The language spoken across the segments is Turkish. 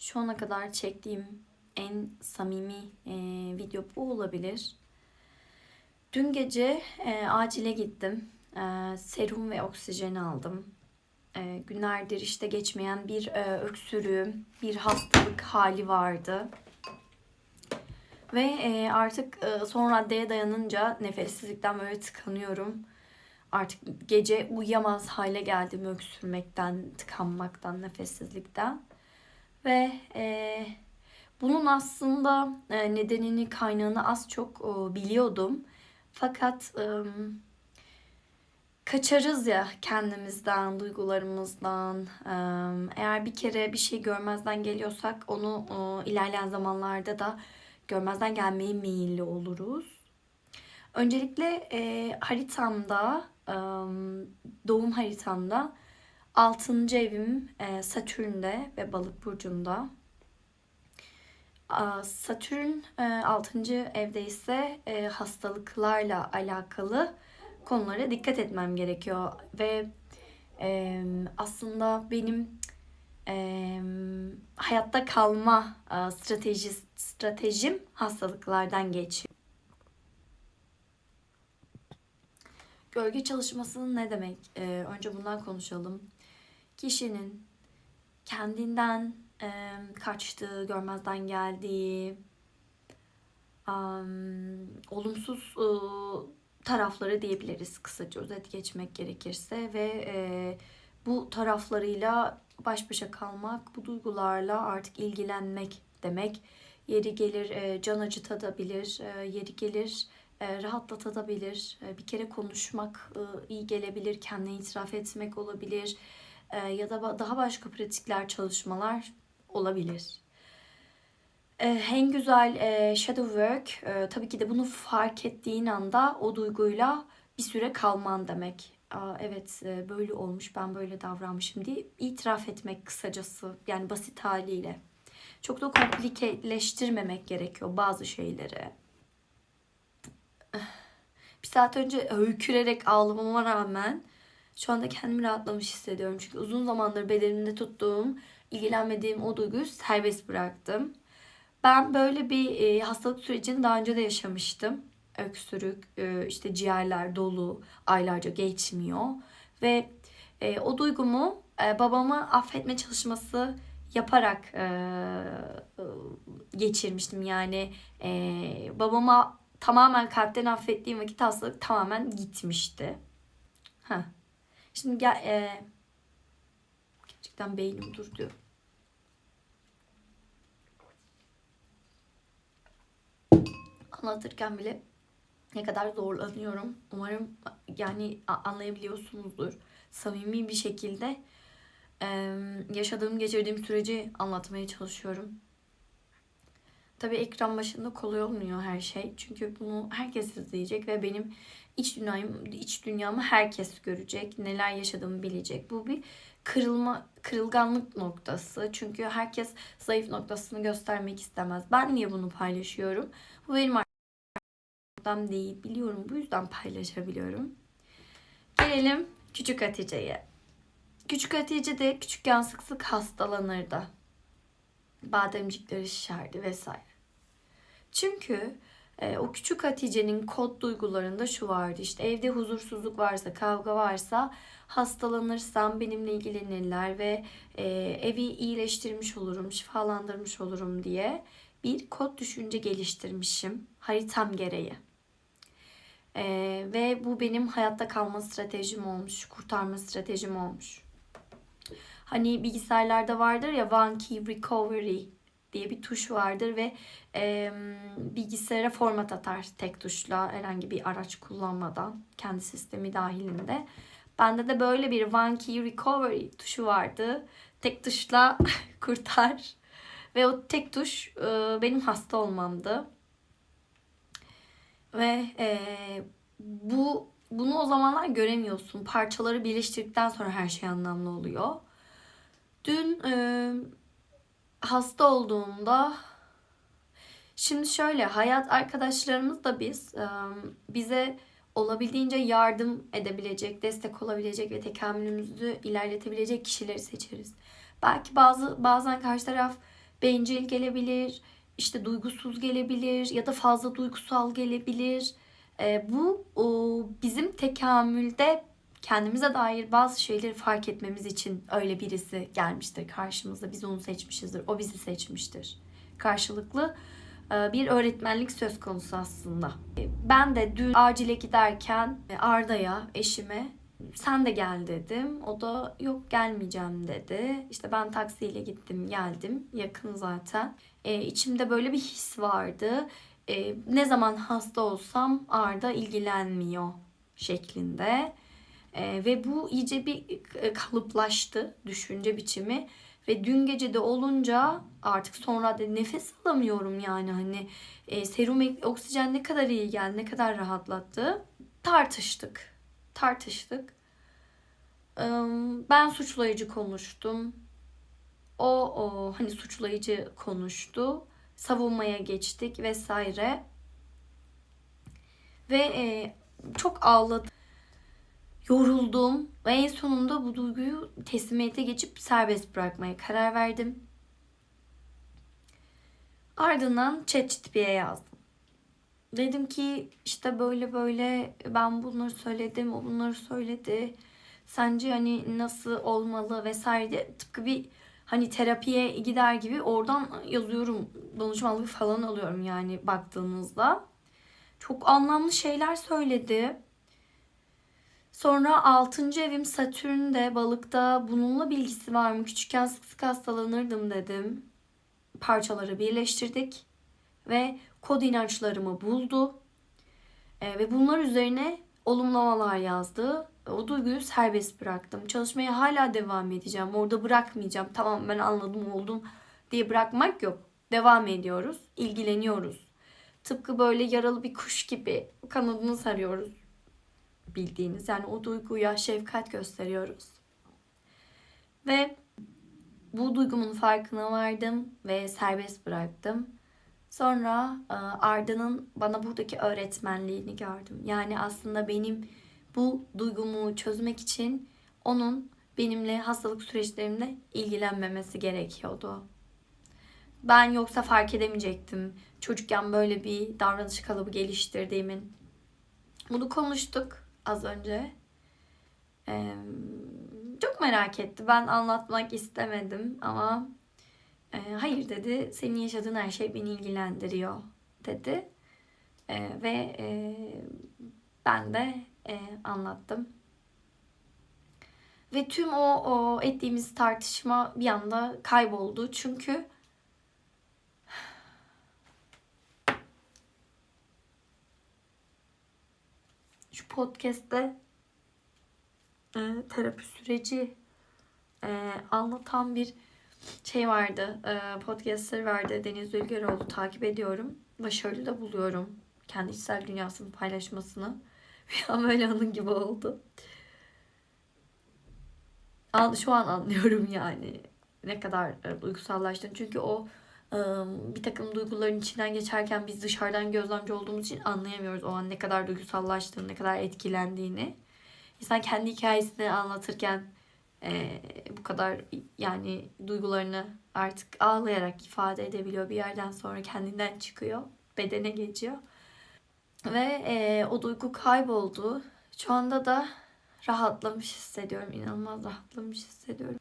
Şu ana kadar çektiğim en samimi e, video bu olabilir. Dün gece e, acile gittim. E, serum ve oksijen aldım. E, günlerdir işte geçmeyen bir e, öksürüğüm, bir hastalık hali vardı. Ve e, artık e, son raddeye dayanınca nefessizlikten böyle tıkanıyorum. Artık gece uyuyamaz hale geldim öksürmekten, tıkanmaktan, nefessizlikten. Ve e, bunun aslında e, nedenini, kaynağını az çok e, biliyordum. Fakat e, kaçarız ya kendimizden, duygularımızdan. E, eğer bir kere bir şey görmezden geliyorsak onu e, ilerleyen zamanlarda da görmezden gelmeye meyilli oluruz. Öncelikle e, haritamda, e, doğum haritamda 6. evim e, Satürn'de ve Balık burcunda. Satürn e, 6. evde ise e, hastalıklarla alakalı konulara dikkat etmem gerekiyor ve e, aslında benim e, hayatta kalma e, strateji stratejim hastalıklardan geçiyor. Gölge çalışması ne demek? E, önce bundan konuşalım. Kişinin kendinden e, kaçtığı, görmezden geldiği, am, olumsuz e, tarafları diyebiliriz kısaca özet geçmek gerekirse ve e, bu taraflarıyla baş başa kalmak, bu duygularla artık ilgilenmek demek. Yeri gelir e, can acıtabilir, e, yeri gelir e, rahatlatabilir. E, bir kere konuşmak e, iyi gelebilir, kendine itiraf etmek olabilir ya da daha başka pratikler, çalışmalar olabilir. E, en güzel e, shadow work e, tabii ki de bunu fark ettiğin anda o duyguyla bir süre kalman demek. Aa, evet e, böyle olmuş ben böyle davranmışım diye itiraf etmek kısacası yani basit haliyle. Çok da komplikeleştirmemek gerekiyor bazı şeyleri. Bir saat önce öykürerek ağlamama rağmen şu anda kendimi rahatlamış hissediyorum. Çünkü uzun zamandır bedenimde tuttuğum, ilgilenmediğim o duyguyu serbest bıraktım. Ben böyle bir e, hastalık sürecini daha önce de yaşamıştım. Öksürük, e, işte ciğerler dolu, aylarca geçmiyor. Ve e, o duygumu e, babamı affetme çalışması yaparak e, e, geçirmiştim. Yani e, babama tamamen kalpten affettiğim vakit hastalık tamamen gitmişti. Heh. Şimdi gel e, gerçekten beynim durdu. Anlatırken bile ne kadar zorlanıyorum. Umarım yani anlayabiliyorsunuzdur. Samimi bir şekilde e, yaşadığım, geçirdiğim süreci anlatmaya çalışıyorum. Tabii ekran başında kolay olmuyor her şey. Çünkü bunu herkes izleyecek ve benim iç dünyamı, iç dünyamı herkes görecek. Neler yaşadığımı bilecek. Bu bir kırılma, kırılganlık noktası. Çünkü herkes zayıf noktasını göstermek istemez. Ben niye bunu paylaşıyorum? Bu benim noktam değil. Biliyorum. Bu yüzden paylaşabiliyorum. Gelelim küçük Hatice'ye. Küçük Hatice de küçükken sık sık hastalanırdı. Bademcikleri şişerdi vesaire. Çünkü e, o küçük Hatice'nin kod duygularında şu vardı. İşte evde huzursuzluk varsa, kavga varsa hastalanırsam benimle ilgilenirler ve e, evi iyileştirmiş olurum, şifalandırmış olurum diye bir kod düşünce geliştirmişim haritam gereği. E, ve bu benim hayatta kalma stratejim olmuş, kurtarma stratejim olmuş. Hani bilgisayarlarda vardır ya One Key Recovery diye bir tuş vardır ve e, bilgisayara format atar tek tuşla herhangi bir araç kullanmadan kendi sistemi dahilinde. Bende de böyle bir One Key Recovery tuşu vardı. Tek tuşla kurtar. Ve o tek tuş e, benim hasta olmamdı. Ve e, bu bunu o zamanlar göremiyorsun. Parçaları birleştirdikten sonra her şey anlamlı oluyor. Dün e, hasta olduğumda şimdi şöyle hayat arkadaşlarımız da biz bize olabildiğince yardım edebilecek, destek olabilecek ve tekamülümüzü ilerletebilecek kişileri seçeriz. Belki bazı bazen karşı taraf bencil gelebilir, işte duygusuz gelebilir ya da fazla duygusal gelebilir. Bu o, bizim tekamülde kendimize dair bazı şeyleri fark etmemiz için öyle birisi gelmiştir karşımıza. Biz onu seçmişizdir. O bizi seçmiştir. Karşılıklı e, bir öğretmenlik söz konusu aslında. E, Ben de dün acile giderken e, Arda'ya, eşime sen de gel dedim. O da yok gelmeyeceğim dedi. İşte ben taksiyle gittim geldim. Yakın zaten. E, içimde böyle bir his vardı. E, ne zaman hasta olsam Arda ilgilenmiyor şeklinde. E, ve bu iyice bir e, kalıplaştı düşünce biçimi. Ve dün gece de olunca artık sonra da nefes alamıyorum yani hani e, serum oksijen ne kadar iyi geldi, ne kadar rahatlattı. Tartıştık. Tartıştık. Ben suçlayıcı konuştum. O, o hani suçlayıcı konuştu. Savunmaya geçtik vesaire. Ve e, çok ağladım. Yoruldum ve en sonunda bu duyguyu teslimiyete geçip serbest bırakmaya karar verdim. Ardından ChatGPT'ye yazdım. Dedim ki işte böyle böyle ben bunları söyledim, o bunları söyledi. Sence hani nasıl olmalı vesaire diye tıpkı bir hani terapiye gider gibi oradan yazıyorum. Danışmanlık falan alıyorum yani baktığınızda. Çok anlamlı şeyler söyledi. Sonra 6. evim Satürn'de balıkta bununla bilgisi var mı? Küçükken sık sık hastalanırdım dedim. Parçaları birleştirdik ve kod inançlarımı buldu. E, ve bunlar üzerine olumlamalar yazdı. O duyguyu serbest bıraktım. Çalışmaya hala devam edeceğim. Orada bırakmayacağım. Tamam ben anladım oldum diye bırakmak yok. Devam ediyoruz. ilgileniyoruz. Tıpkı böyle yaralı bir kuş gibi kanadını sarıyoruz. Bildiğiniz yani o duyguya şefkat gösteriyoruz. Ve bu duygumun farkına vardım ve serbest bıraktım. Sonra e, Arda'nın bana buradaki öğretmenliğini gördüm. Yani aslında benim bu duygumu çözmek için onun benimle hastalık süreçlerimle ilgilenmemesi gerekiyordu. Ben yoksa fark edemeyecektim. Çocukken böyle bir davranış kalıbı geliştirdiğimin. Bunu konuştuk az önce. Ee, çok merak etti. Ben anlatmak istemedim ama e, hayır dedi. Senin yaşadığın her şey beni ilgilendiriyor dedi. E, ve e, ben de e, anlattım. Ve tüm o, o ettiğimiz tartışma bir anda kayboldu. Çünkü şu podcast'te e, terapi süreci e, anlatan bir şey vardı. E, podcaster vardı. Deniz Ülgeroğlu takip ediyorum. Başarılı da buluyorum. Kendi içsel dünyasını paylaşmasını. Bir an onun gibi oldu. An, şu an anlıyorum yani ne kadar e, duygusallaştığını. Çünkü o bir takım duyguların içinden geçerken biz dışarıdan gözlemci olduğumuz için anlayamıyoruz o an ne kadar duygusallaştığını, ne kadar etkilendiğini. İnsan kendi hikayesini anlatırken bu kadar yani duygularını artık ağlayarak ifade edebiliyor. Bir yerden sonra kendinden çıkıyor, bedene geçiyor. Ve o duygu kayboldu. Şu anda da rahatlamış hissediyorum. İnanılmaz rahatlamış hissediyorum.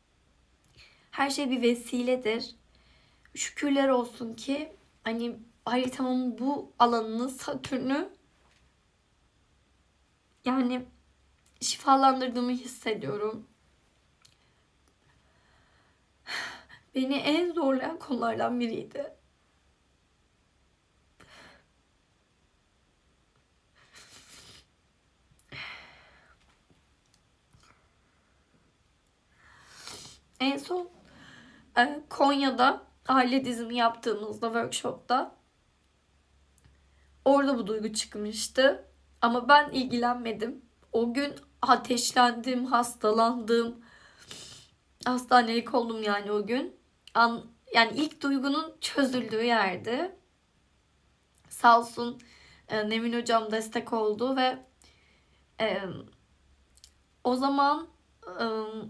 Her şey bir vesiledir. Şükürler olsun ki hani haritamın bu alanını, Satürn'ü yani şifalandırdığımı hissediyorum. Beni en zorlayan konulardan biriydi. En son e, Konya'da aile dizimi yaptığımızda workshopta orada bu duygu çıkmıştı. Ama ben ilgilenmedim. O gün ateşlendim, hastalandım. Hastanelik oldum yani o gün. An, yani ilk duygunun çözüldüğü yerdi. Sağ olsun e, Nevin hocam destek oldu ve e, o zaman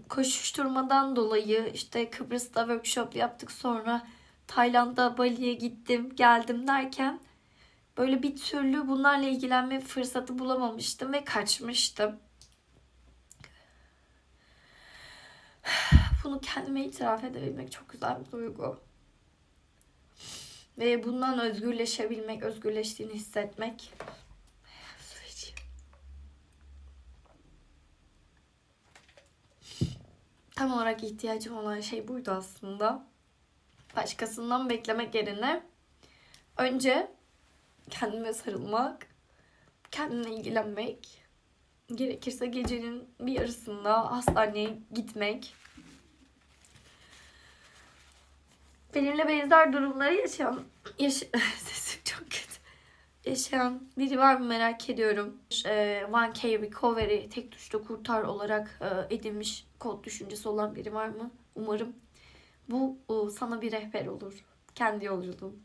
koşuşturmadan dolayı işte Kıbrıs'ta workshop yaptık sonra Tayland'a, Bali'ye gittim, geldim derken böyle bir türlü bunlarla ilgilenme fırsatı bulamamıştım ve kaçmıştım. Bunu kendime itiraf edebilmek çok güzel bir duygu. Ve bundan özgürleşebilmek, özgürleştiğini hissetmek. Tam olarak ihtiyacım olan şey buydu aslında. Başkasından beklemek yerine önce kendime sarılmak, kendimle ilgilenmek, gerekirse gecenin bir yarısında hastaneye gitmek. Benimle benzer durumları yaşayan, yaş. Yaşayan biri var mı merak ediyorum. Ee, One K Recovery tek tuşla kurtar olarak e, edinmiş kod düşüncesi olan biri var mı? Umarım bu e, sana bir rehber olur. Kendi yolculuğum.